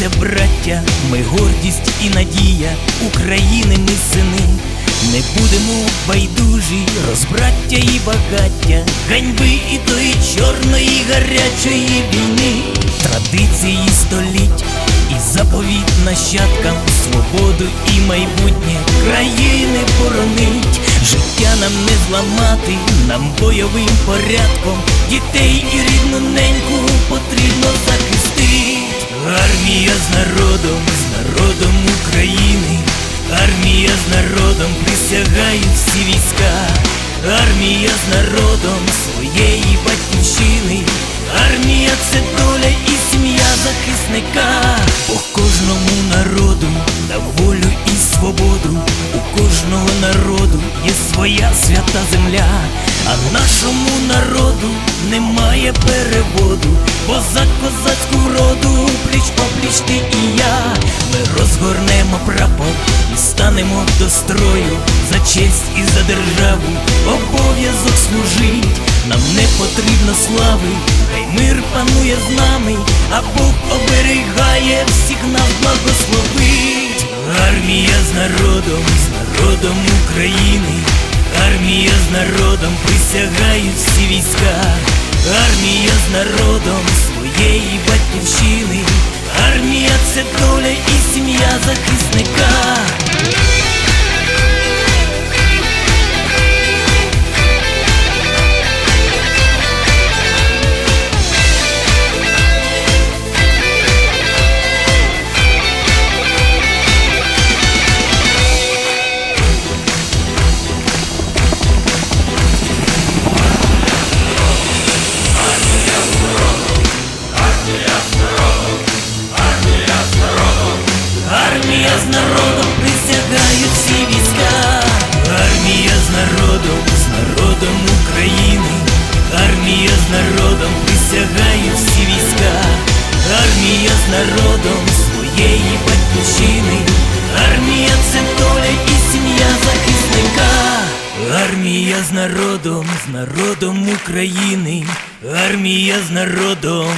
Єднаймося, браття, ми гордість і надія України, ми сини. Не будемо байдужі, розбраття і багаття, ганьби і тої чорної гарячої війни, традиції століть і заповіт нащадкам, свободу і майбутнє країни боронить, життя нам не зламати, нам бойовим порядком, дітей і рідну присягають всі війська, армія з народом своєї батьківщини, армія це доля і сім'я захисника, Бог кожному народу дав волю і свободу, у кожного народу є своя свята земля, а нашому народу немає переводу, бо за козацьку роду пліч опліч ти і я, ми розгорнемо прапор і станемо до строю честь і за державу, обов'язок служить, нам не потрібно слави, хай мир панує з нами, а Бог оберігає всіх нас благословить. Армія з народом, з народом України, армія з народом присягають всі війська, армія з народом своєї батьківщини, армія це доля і сім'я захисника. Армія з народом присягає всі війська, армія з народом своєї батьківщини, армія це доля і сім'я захисника, армія з народом, з народом України, армія з народом.